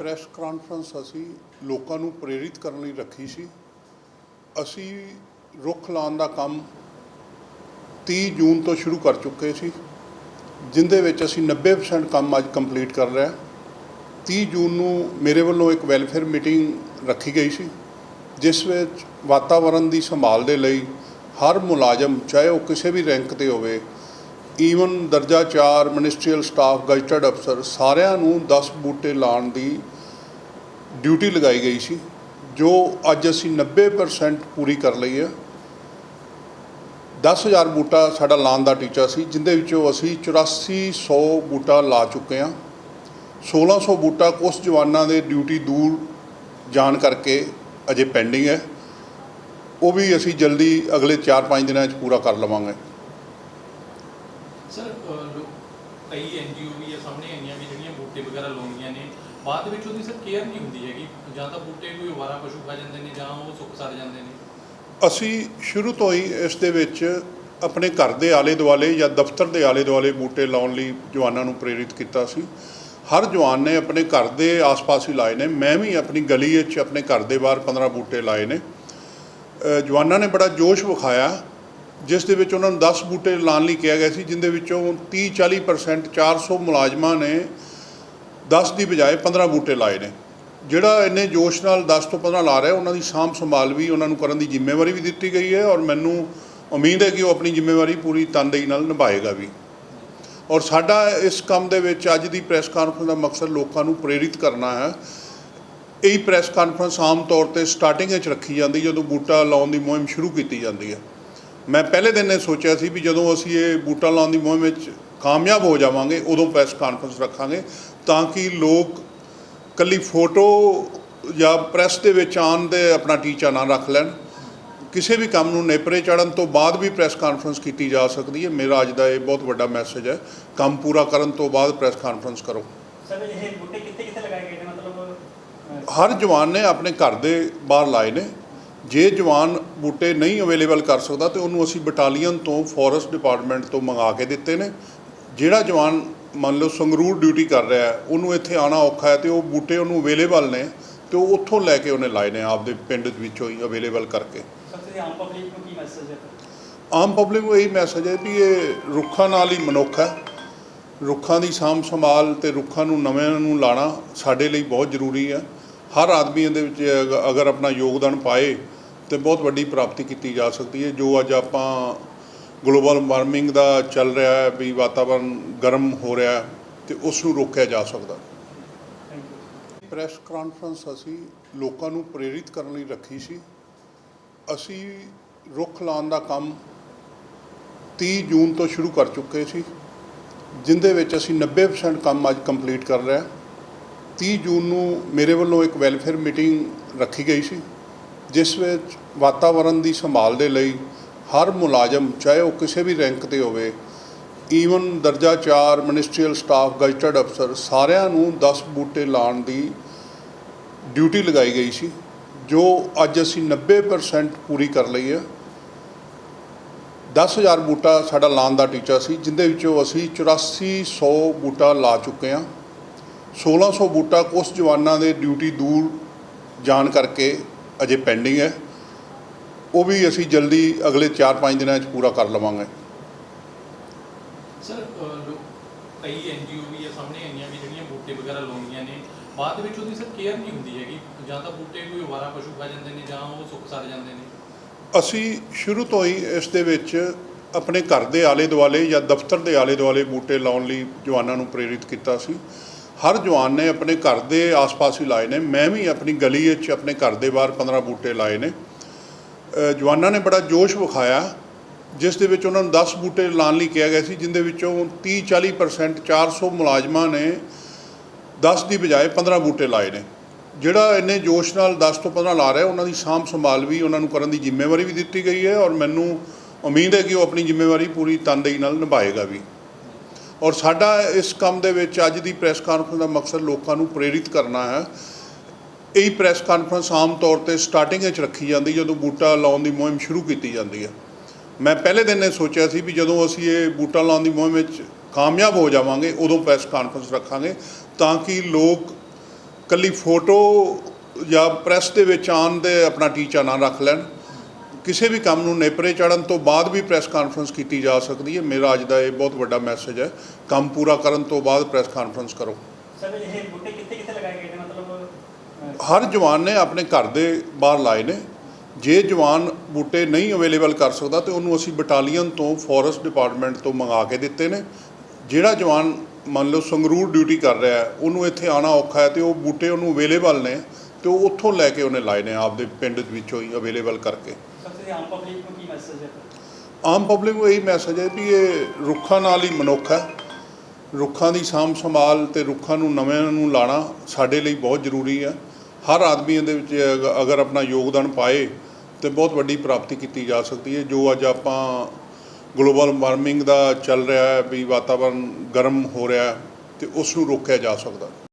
Press conference ਅਸੀਂ ਲੋਕਾਂ ਨੂੰ ਪ੍ਰੇਰਿਤ ਕਰਨ ਲਈ ਰੱਖੀ ਸੀ। ਅਸੀਂ ਰੁੱਖ ਲਾਉਣ ਦਾ ਕੰਮ 30 ਜੂਨ ਤੋਂ ਸ਼ੁਰੂ ਕਰ ਚੁੱਕੇ ਸੀ, ਜਿੰਦੇ ਵਿੱਚ ਅਸੀਂ 90% ਕੰਮ ਅੱਜ ਕੰਪਲੀਟ ਕਰ ਲਿਆ। 30 ਜੂਨ ਨੂੰ ਮੇਰੇ ਵੱਲੋਂ ਇੱਕ ਵੈਲਫੇਅਰ ਮੀਟਿੰਗ ਰੱਖੀ ਗਈ ਸੀ, ਜਿਸ ਵਿੱਚ ਵਾਤਾਵਰਣ ਦੀ ਸੰਭਾਲ ਦੇ ਲਈ ਹਰ ਮੁਲਾਜ਼ਮ, ਚਾਹੇ ਉਹ ਕਿਸੇ ਵੀ ਰੈਂਕ ਤੇ ਹੋਵੇ ਈਵਨ ਦਰਜਾ 4 ਮਿਨਿਸਟਰੀਅਲ ਸਟਾਫ ਗਜ਼ਟਡ ਅਫਸਰ ਸਾਰਿਆਂ ਨੂੰ 10 ਬੂਟੇ ਲਾਉਣ ਦੀ ਡਿਊਟੀ ਲਗਾਈ ਗਈ ਸੀ, ਜੋ ਅੱਜ ਅਸੀਂ 90% ਪੂਰੀ ਕਰ ਲਈ ਹੈ। 10000 ਬੂਟਾ ਸਾਡਾ ਲਾਉਣ ਦਾ ਟੀਚਾ ਸੀ, ਜਿੰਦੇ ਵਿੱਚੋਂ ਅਸੀਂ 8400 ਬੂਟਾ ਲਾ ਚੁੱਕੇ ਹਾਂ। 1600 ਬੂਟਾ ਕੁਝ ਜਵਾਨਾਂ ਦੇ ਡਿਊਟੀ ਦੂਰ ਜਾਣ ਕਰਕੇ ਅਜੇ ਪੈਂਡਿੰਗ ਹੈ। ਉਹ ਵੀ ਅਸੀਂ ਜਲਦੀ ਅਗਲੇ 4-5 ਦਿਨਾਂ 'ਚ ਪੂਰਾ ਕਰ ਲਵਾਂਗੇ। ਸਰ ਕਈ ਐਨਜੀਓ ਵੀ ਇਹ ਸਾਹਮਣੇ ਆਈਆਂ ਵੀ ਜਿਹੜੀਆਂ ਬੂਟੇ ਵਗੈਰਾ ਲਾਉਂਦੀਆਂ ਨੇ। ਬਾਅਦ ਵਿੱਚ ਉਹਦੀ ਸਰ ਕੇਅਰ ਨਹੀਂ ਹੁੰਦੀ ਹੈਗੀ। ਜਾਂ ਤਾਂ ਬੂਟੇ ਕੋਈ ਅਵਾਰਾ ਪਸ਼ੂ ਖਾ ਜਾਂਦੇ ਨੇ ਜਾਂ ਉਹ ਸੁੱਕ ਸੜ ਜਾਂਦੇ ਨੇ। ਅਸੀਂ ਸ਼ੁਰੂ ਤੋਂ ਹੀ ਇਸ ਦੇ ਵਿੱਚ ਆਪਣੇ ਘਰ ਦੇ ਆਲੇ ਦੁਆਲੇ ਜਾਂ ਦਫ਼ਤਰ ਦੇ ਆਲੇ ਦੁਆਲੇ ਬੂਟੇ ਲਾਉਣ ਲਈ ਜਵਾਨਾਂ ਨੂੰ ਪ੍ਰੇਰਿਤ ਕੀਤਾ ਸੀ। ਹਰ ਜਵਾਨ ਨੇ ਆਪਣੇ ਘਰ ਦੇ ਆਸ-ਪਾਸ ਹੀ ਲਾਏ ਨੇ। ਮੈਂ ਵੀ ਆਪਣੀ ਗਲੀ ਵਿੱਚ ਆਪਣੇ ਘਰ ਦੇ ਬਾਹਰ 15 ਬੂਟੇ ਲਾਏ ਨੇ। ਜਵਾਨਾਂ ਨੇ ਬੜਾ ਜੋਸ਼ ਵਿਖਾਇਆ। ਜਿਸ ਦੇ ਵਿੱਚ ਉਹਨਾਂ ਨੂੰ 10 ਬੂਟੇ ਲਾਉਣ ਲਈ ਕਿਹਾ ਗਿਆ ਸੀ, ਜਿੰਦੇ ਵਿੱਚੋਂ 30-40% 400 ਮੁਲਾਜ਼ਮਾਂ ਨੇ 10 ਦੀ ਬਜਾਏ 15 ਬੂਟੇ ਲਾਏ ਨੇ। ਜਿਹੜਾ ਇੰਨੇ ਜੋਸ਼ ਨਾਲ 10 ਤੋਂ 15 ਲਾ ਰਿਹਾ, ਉਹਨਾਂ ਦੀ ਸਾਂਭ ਸੰਭਾਲ ਵੀ ਉਹਨਾਂ ਨੂੰ ਕਰਨ ਦੀ ਜ਼ਿੰਮੇਵਾਰੀ ਵੀ ਦਿੱਤੀ ਗਈ ਹੈ ਔਰ ਮੈਨੂੰ ਉਮੀਦ ਹੈ ਕਿ ਉਹ ਆਪਣੀ ਜ਼ਿੰਮੇਵਾਰੀ ਪੂਰੀ ਤਨਦੇਹੀ ਨਾਲ ਨਿਭਾਏਗਾ ਵੀ। ਔਰ ਸਾਡਾ ਇਸ ਕੰਮ ਦੇ ਵਿੱਚ ਅੱਜ ਦੀ ਪ੍ਰੈਸ ਕਾਨਫਰੰਸ ਦਾ ਮਕਸਦ ਲੋਕਾਂ ਨੂੰ ਪ੍ਰੇਰਿਤ ਕਰਨਾ ਹੈ। ਇਹ ਪ੍ਰੈਸ ਕਾਨਫਰੰਸ ਆਮ ਤੌਰ ਤੇ ਸਟਾਰਟਿੰਗ ਵਿੱਚ ਰੱਖੀ ਜਾਂਦੀ, ਜਦੋਂ ਬੂਟਾ ਲਾਉਣ ਦੀ ਮੁਹਿੰਮ ਸ਼ੁਰੂ ਕੀਤੀ ਜਾਂਦੀ ਹੈ। ਮੈਂ ਪਹਿਲੇ ਦਿਨ ਇਹ ਸੋਚਿਆ ਸੀ ਵੀ ਜਦੋਂ ਅਸੀਂ ਇਹ ਬੂਟਾ ਲਾਉਣ ਦੀ ਮੁਹਿੰਮ ਵਿੱਚ ਕਾਮਯਾਬ ਹੋ ਜਾਵਾਂਗੇ ਉਦੋਂ ਪ੍ਰੈਸ ਕਾਨਫਰੰਸ ਰੱਖਾਂਗੇ ਤਾਂ ਕਿ ਲੋਕ ਕੱਲੀ ਫੋਟੋ ਜਾਂ ਪ੍ਰੈਸ ਦੇ ਵਿੱਚ ਆਉਣ ਦੇ ਆਪਣਾ ਟੀਚਾ ਨਾ ਰੱਖ ਲੈਣ। ਕਿਸੇ ਵੀ ਕੰਮ ਨੂੰ ਨੇਪਰੇ ਚੜਨ ਤੋਂ ਬਾਅਦ ਵੀ ਪ੍ਰੈਸ ਕਾਨਫਰੰਸ ਕੀਤੀ ਜਾ ਸਕਦੀ ਹੈ। ਮੇਰਾ ਅੱਜ ਦਾ ਇਹ ਬਹੁਤ ਵੱਡਾ ਮੈਸੇਜ ਹੈ। ਕੰਮ ਪੂਰਾ ਕਰਨ ਤੋਂ ਬਾਅਦ ਪ੍ਰੈਸ ਕਾਨਫਰੰਸ ਕਰੋ। ਸਰ ਇਹ ਬੂਟੇ ਕਿੱਥੇ ਕਿੱਥੇ ਲਗਾਏ ਗਏ ਨੇ? ਮਤਲਬ ਅਹ, ਹਰ ਜਵਾਨ ਨੇ ਆਪਣੇ ਘਰ ਦੇ ਬਾਹਰ ਲਾਏ ਨੇ। ਜੇ ਜਵਾਨ ਬੂਟੇ ਨਹੀਂ ਅਵੇਲੇਬਲ ਕਰ ਸਕਦਾ ਤੇ ਉਹਨੂੰ ਅਸੀਂ ਬਟਾਲੀਅਨ ਤੋਂ ਫੋਰੈਸਟ ਡਿਪਾਰਟਮੈਂਟ ਤੋਂ ਮੰਗਾ ਕੇ ਦਿੱਤੇ ਨੇ। ਜਿਹੜਾ ਜਵਾਨ ਮੰਨ ਲਓ ਸੰਗਰੂਰ ਡਿਊਟੀ ਕਰ ਰਿਹਾ ਹੈ ਉਹਨੂੰ ਇੱਥੇ ਆਣਾ ਔਖਾ ਹੈ ਤੇ ਉਹ ਬੂਟੇ ਉਹਨੂੰ ਅਵੇਲੇਬਲ ਨੇ ਤੇ ਉਹ ਉੱਥੋਂ ਲੈ ਕੇ ਉਹਨੇ ਲਾਏ ਨੇ ਆਪਦੇ ਪਿੰਡ ਵਿੱਚੋਂ ਹੀ ਅਵੇਲੇਬਲ ਕਰਕੇ। ਆਮ ਪਬਲਿਕ ਨੂੰ ਕੀ ਮੈਸੇਜ ਹੈ? ਆਮ ਪਬਲਿਕ ਨੂੰ ਇਹੀ ਮੈਸੇਜ ਹੈ ਵੀ ਇਹ ਰੁੱਖਾਂ ਨਾਲ ਹੀ ਮਨੁੱਖ ਹੈ। ਰੁੱਖਾਂ ਦੀ ਸਾਂਭ ਸੰਭਾਲ ਤੇ ਰੁੱਖਾਂ ਨੂੰ ਨਵੇਂ ਨੂੰ ਲਾਣਾ ਸਾਡੇ ਲਈ ਬਹੁਤ ਜ਼ਰੂਰੀ ਹੈ। ਹਰ ਆਦਮੀ ਇਹਦੇ ਵਿੱਚ ਅਗ- ਅਗਰ ਆਪਣਾ ਯੋਗਦਾਨ ਪਾਏ ਤੇ ਬਹੁਤ ਵੱਡੀ ਪ੍ਰਾਪਤੀ ਕੀਤੀ ਜਾ ਸਕਦੀ ਹੈ। ਜੋ ਅੱਜ ਆਪਾਂ ਗਲੋਬਲ ਵਾਰਮਿੰਗ ਦਾ ਚੱਲ ਰਿਹਾ ਹੈ, ਵੀ ਵਾਤਾਵਰਣ ਗਰਮ ਹੋ ਰਿਹਾ ਹੈ ਤੇ ਉਸ ਨੂੰ ਰੋਕਿਆ ਜਾ ਸਕਦਾ। ਥੈਂਕ ਪ੍ਰੈਸ ਕਾਨਫਰੰਸ ਅਸੀਂ ਲੋਕਾਂ ਨੂੰ ਪ੍ਰੇਰਿਤ ਕਰਨ ਲਈ ਰੱਖੀ ਸੀ। ਅਸੀਂ ਰੁੱਖ ਲਾਉਣ ਦਾ ਕੰਮ 30 ਜੂਨ ਤੋਂ ਸ਼ੁਰੂ ਕਰ ਚੁੱਕੇ ਸੀ, ਜਿੰਦੇ ਵਿੱਚ ਅਸੀਂ 90% ਕੰਮ ਅੱਜ ਕੰਪਲੀਟ ਕਰ ਲਿਆ 30 ਜੂਨ ਨੂੰ ਮੇਰੇ ਵੱਲੋਂ ਇੱਕ ਵੈਲਫੇਅਰ ਮੀਟਿੰਗ ਰੱਖੀ ਗਈ ਸੀ। ਜਿਸ ਵਿੱਚ ਵਾਤਾਵਰਣ ਦੀ ਸੰਭਾਲ ਦੇ ਲਈ ਹਰ ਮੁਲਾਜ਼ਮ, ਚਾਹੇ ਉਹ ਕਿਸੇ ਵੀ ਰੈਂਕ ਤੇ ਹੋਵੇ ਈਵਨ ਦਰਜਾ 4 ਮਿਨਿਸਟਰੀਅਲ ਸਟਾਫ ਗਜ਼ਟਡ ਅਫਸਰ ਸਾਰਿਆਂ ਨੂੰ 10 ਬੂਟੇ ਲਾਉਣ ਦੀ ਡਿਊਟੀ ਲਗਾਈ ਗਈ ਸੀ, ਜੋ ਅੱਜ ਅਸੀਂ 90% ਪੂਰੀ ਕਰ ਲਈ ਹੈ। 10000 ਬੂਟਾ ਸਾਡਾ ਲਾਉਣ ਦਾ ਟੀਚਾ ਸੀ, ਜਿੰਦੇ ਵਿੱਚੋਂ ਅਸੀਂ 8400 ਬੂਟਾ ਲਾ ਚੁੱਕੇ ਹਾਂ। 1600 ਬੂਟਾ ਉਸ ਜਵਾਨਾਂ ਦੇ ਡਿਊਟੀ ਦੂਰ ਜਾਣ ਕਰਕੇ ਅਜੇ ਪੈਂਡਿੰਗ ਹੈ। ਉਹ ਵੀ ਅਸੀਂ ਜਲਦੀ ਅਗਲੇ 4-5 ਦਿਨਾਂ 'ਚ ਪੂਰਾ ਕਰ ਲਵਾਂਗੇ। ਸਰ ਕਈ ਐਨਜੀਓ ਵੀ ਇਹ ਸਾਹਮਣੇ ਆਈਆਂ ਵੀ ਜਿਹੜੀਆਂ ਬੂਟੇ ਵਗੈਰਾ ਲਾਉਂਦੀਆਂ ਨੇ। ਬਾਅਦ ਵਿੱਚ ਉਹਦੀ ਸਰ ਕੇਅਰ ਨਹੀਂ ਹੁੰਦੀ ਹੈਗੀ। ਜਾਂ ਤਾਂ ਬੂਟੇ ਕੋਈ ਅਵਾਰਾ ਪਸ਼ੂ ਖਾ ਜਾਂਦੇ ਨੇ ਜਾਂ ਉਹ ਸੁੱਕ ਸੜ ਜਾਂਦੇ ਨੇ। ਅਸੀਂ ਸ਼ੁਰੂ ਤੋਂ ਹੀ ਇਸ ਦੇ ਵਿੱਚ ਆਪਣੇ ਘਰ ਦੇ ਆਲੇ ਦੁਆਲੇ ਜਾਂ ਦਫ਼ਤਰ ਦੇ ਆਲੇ ਦੁਆਲੇ ਬੂਟੇ ਲਾਉਣ ਲਈ ਜਵਾਨਾਂ ਨੂੰ ਪ੍ਰੇਰਿਤ ਕੀਤਾ ਸੀ। ਹਰ ਜਵਾਨ ਨੇ ਆਪਣੇ ਘਰ ਦੇ ਆਸ-ਪਾਸ ਹੀ ਲਾਏ ਨੇ। ਮੈਂ ਵੀ ਆਪਣੀ ਗਲੀ ਵਿੱਚ ਆਪਣੇ ਘਰ ਦੇ ਬਾਹਰ 15 ਬੂਟੇ ਲਾਏ ਨੇ। ਜਵਾਨਾਂ ਨੇ ਬੜਾ ਜੋਸ਼ ਵਿਖਾਇਆ, ਜਿਸ ਦੇ ਵਿੱਚ ਉਹਨਾਂ ਨੂੰ 10 ਬੂਟੇ ਲਾਉਣ ਲਈ ਕਿਹਾ ਗਿਆ ਸੀ, ਜਿੰਦੇ ਵਿੱਚੋਂ 30-40% 400 ਮੁਲਾਜ਼ਮਾਂ ਨੇ 10 ਦੀ ਬਜਾਏ 15 ਬੂਟੇ ਲਾਏ ਨੇ। ਜਿਹੜਾ ਇੰਨੇ ਜੋਸ਼ ਨਾਲ 10 ਤੋਂ 15 ਲਾ ਰਿਹਾ, ਉਹਨਾਂ ਦੀ ਸਾਂਭ ਸੰਭਾਲ ਵੀ ਉਹਨਾਂ ਨੂੰ ਕਰਨ ਦੀ ਜ਼ਿੰਮੇਵਾਰੀ ਵੀ ਦਿੱਤੀ ਗਈ ਹੈ ਔਰ ਮੈਨੂੰ ਉਮੀਦ ਹੈ ਕਿ ਉਹ ਆਪਣੀ ਜ਼ਿੰਮੇਵਾਰੀ ਪੂਰੀ ਤਨਦੇਹੀ ਨਾਲ ਨਿਭਾਏਗਾ ਵੀ। ਔਰ ਸਾਡਾ ਇਸ ਕੰਮ ਦੇ ਵਿੱਚ ਅੱਜ ਦੀ ਪ੍ਰੈਸ ਕਾਨਫਰੰਸ ਦਾ ਮਕਸਦ ਲੋਕਾਂ ਨੂੰ ਪ੍ਰੇਰਿਤ ਕਰਨਾ ਹੈ। ਇਹ ਪ੍ਰੈਸ ਕਾਨਫਰੰਸ ਆਮ ਤੌਰ ਤੇ ਸਟਾਰਟਿੰਗ ਵਿੱਚ ਰੱਖੀ ਜਾਂਦੀ, ਜਦੋਂ ਬੂਟਾ ਲਾਉਣ ਦੀ ਮੁਹਿੰਮ ਸ਼ੁਰੂ ਕੀਤੀ ਜਾਂਦੀ ਹੈ। ਮੈਂ ਪਹਿਲੇ ਦਿਨ ਇਹ ਸੋਚਿਆ ਸੀ ਵੀ ਜਦੋਂ ਅਸੀਂ ਇਹ ਬੂਟਾ ਲਾਉਣ ਦੀ ਮੁਹਿੰਮ ਵਿੱਚ ਕਾਮਯਾਬ ਹੋ ਜਾਵਾਂਗੇ, ਉਦੋਂ ਪ੍ਰੈਸ ਕਾਨਫਰੰਸ ਰੱਖਾਂਗੇ, ਤਾਂ ਕਿ ਲੋਕ ਕੱਲੀ ਫੋਟੋ ਜਾਂ ਪ੍ਰੈਸ ਦੇ ਵਿੱਚ ਆਉਣ ਦੇ ਆਪਣਾ ਟੀਚਾ ਨਾ ਰੱਖ ਲੈਣ। ਕਿਸੇ ਵੀ ਕੰਮ ਨੂੰ ਨੇਪਰੇ ਚੜਨ ਤੋਂ ਬਾਅਦ ਵੀ ਪ੍ਰੈਸ ਕਾਨਫਰੰਸ ਕੀਤੀ ਜਾ ਸਕਦੀ ਹੈ। ਮੇਰਾ ਅੱਜ ਦਾ ਇਹ ਬਹੁਤ ਵੱਡਾ ਮੈਸੇਜ ਹੈ। ਕੰਮ ਪੂਰਾ ਕਰਨ ਤੋਂ ਬਾਅਦ ਪ੍ਰੈਸ ਕਾਨਫਰੰਸ ਕਰੋ। ਸਰ ਇਹ ਬੂਟੇ ਕਿੱਥੇ ਕਿੱਥੇ ਲਗਾਏ ਗਏ ਨੇ? ਮਤਲਬ ਅਹ, ਹਰ ਜਵਾਨ ਨੇ ਆਪਣੇ ਘਰ ਦੇ ਬਾਹਰ ਲਾਏ ਨੇ। ਜੇ ਜਵਾਨ ਬੂਟੇ ਨਹੀਂ ਅਵੇਲੇਬਲ ਕਰ ਸਕਦਾ ਤੇ ਉਹਨੂੰ ਅਸੀਂ ਬਟਾਲੀਅਨ ਤੋਂ ਫੋਰੈਸਟ ਡਿਪਾਰਟਮੈਂਟ ਤੋਂ ਮੰਗਾ ਕੇ ਦਿੱਤੇ ਨੇ। ਜਿਹੜਾ ਜਵਾਨ ਮੰਨ ਲਓ ਸੰਗਰੂਰ ਡਿਊਟੀ ਕਰ ਰਿਹਾ ਹੈ ਉਹਨੂੰ ਇੱਥੇ ਆਣਾ ਔਖਾ ਹੈ ਤੇ ਉਹ ਬੂਟੇ ਉਹਨੂੰ ਅਵੇਲੇਬਲ ਨੇ ਤੇ ਉਹ ਉੱਥੋਂ ਲੈ ਕੇ ਉਹਨੇ ਲਾਏ ਨੇ ਆਪਦੇ ਪਿੰਡ ਵਿੱਚੋਂ ਹੀ ਅਵੇਲੇਬਲ ਕਰਕੇ। ਤੁਸੀਂ ਆਮ ਪਬਲਿਕ ਨੂੰ ਕੀ ਮੈਸੇਜ ਹੈ? ਆਮ ਪਬਲਿਕ ਨੂੰ ਇਹੀ ਮੈਸੇਜ ਹੈ ਵੀ ਇਹ ਰੁੱਖਾਂ ਨਾਲ ਹੀ ਮਨੁੱਖ ਹੈ। ਰੁੱਖਾਂ ਦੀ ਸਾਂਭ ਸੰਭਾਲ ਤੇ ਰੁੱਖਾਂ ਨੂੰ ਨਵੇਂ ਨੂੰ ਲਾਣਾ ਸਾਡੇ ਲਈ ਬਹੁਤ ਜ਼ਰੂਰੀ ਹੈ। ਹਰ ਆਦਮੀ ਇਹਦੇ ਵਿੱਚ ਅਗਰ ਆਪਣਾ ਯੋਗਦਾਨ ਪਾਏ ਤੇ ਬਹੁਤ ਵੱਡੀ ਪ੍ਰਾਪਤੀ ਕੀਤੀ ਜਾ ਸਕਦੀ ਹੈ। ਜੋ ਅੱਜ ਆਪਾਂ ਗਲੋਬਲ ਵਾਰਮਿੰਗ ਦਾ ਚੱਲ ਰਿਹਾ ਹੈ, ਵੀ ਵਾਤਾਵਰਨ ਗਰਮ ਹੋ ਰਿਹਾ ਹੈ ਤੇ ਉਸ ਨੂੰ ਰੋਕਿਆ ਜਾ ਸਕਦਾ।